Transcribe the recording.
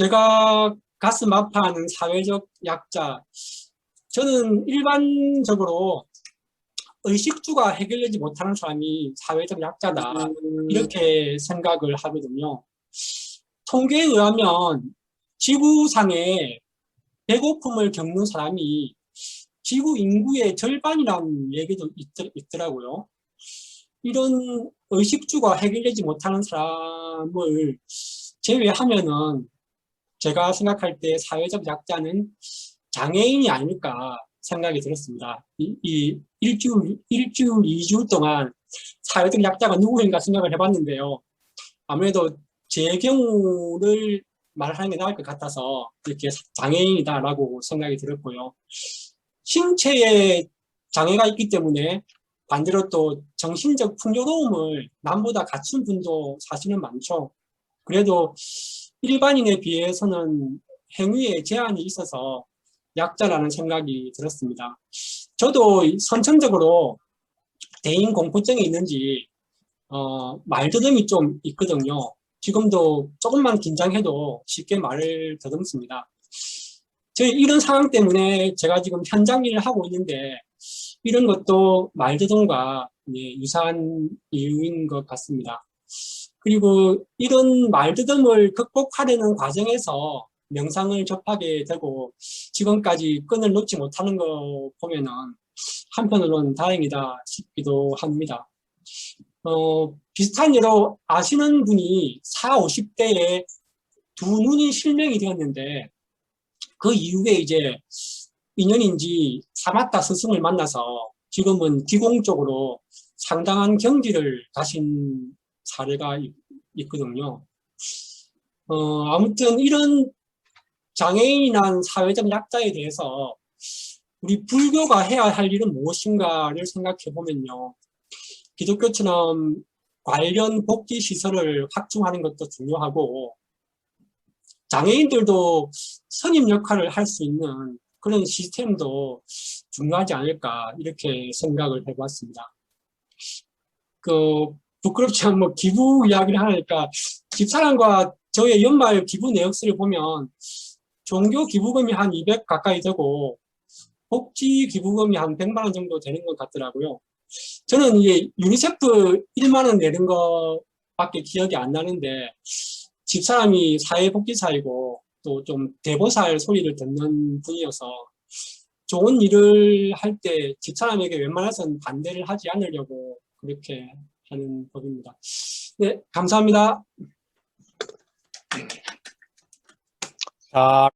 제가 가슴 아파하는 사회적 약자. 저는 일반적으로 의식주가 해결되지 못하는 사람이 사회적 약자다. 이렇게 생각을 하거든요. 통계에 의하면 지구상에 배고픔을 겪는 사람이 지구 인구의 절반이라는 얘기도 있, 더 라고요 이런 의식주가 해결되지 못하는 사람을 제외하면은 제가 생각할 때 사회적 약자는 장애인이 아닐까 생각이 들었습니다. 이, 이 일주일, 일주일, 이주 동안 사회적 약자가 누구인가 생각을 해봤는데요. 아무래도 제 경우를 말하는 게 나을 것 같아서 이렇게 장애인이다라고 생각이 들었고요. 신체에 장애가 있기 때문에 반대로 또 정신적 풍요로움을 남보다 갖춘 분도 사실은 많죠. 그래도 일반인에 비해서는 행위에 제한이 있어서 약자라는 생각이 들었습니다. 저도 선천적으로 대인 공포증이 있는지 어, 말더듬이 좀 있거든요. 지금도 조금만 긴장해도 쉽게 말을 더듬습니다. 저희 이런 상황 때문에 제가 지금 현장 일을 하고 있는데 이런 것도 말더듬과 예, 유사한 이유인 것 같습니다. 그리고 이런 말더듬을 극복하려는 과정에서 명상을 접하게 되고 지금까지 끈을 놓지 못하는 거 보면은 한편으로는 다행이다 싶기도 합니다. 어, 비슷한 예로 아시는 분이 4, 50대에 두 눈이 실명이 되었는데 그 이후에 이제 인연인지 사마타 스승을 만나서 지금은 기공 쪽으로 상당한 경지를 가신 사례가 있, 있거든요. 어, 아무튼 이런 장애인이란 사회적 약자에 대해서 우리 불교가 해야 할 일은 무엇인가를 생각해 보면요. 기독교처럼 관련 복지 시설을 확충하는 것도 중요하고 장애인들도 선임 역할을 할 수 있는 그런 시스템도 중요하지 않을까 이렇게 생각을 해봤습니다. 그 부끄럽지만 뭐 기부 이야기를 하니까 집사람과 저의 연말 기부 내역서를 보면 종교 기부금이 한 200 가까이 되고 복지 기부금이 한 100만 원 정도 되는 것 같더라고요. 저는 이게 유니세프 1만 원 내는 거밖에 기억이 안 나는데 집사람이 사회복지사이고 또 좀 대보살 소리를 듣는 분이어서 좋은 일을 할 때 집사람에게 웬만해서는 반대를 하지 않으려고 그렇게 하는 법입니다. 네, 감사합니다. 자,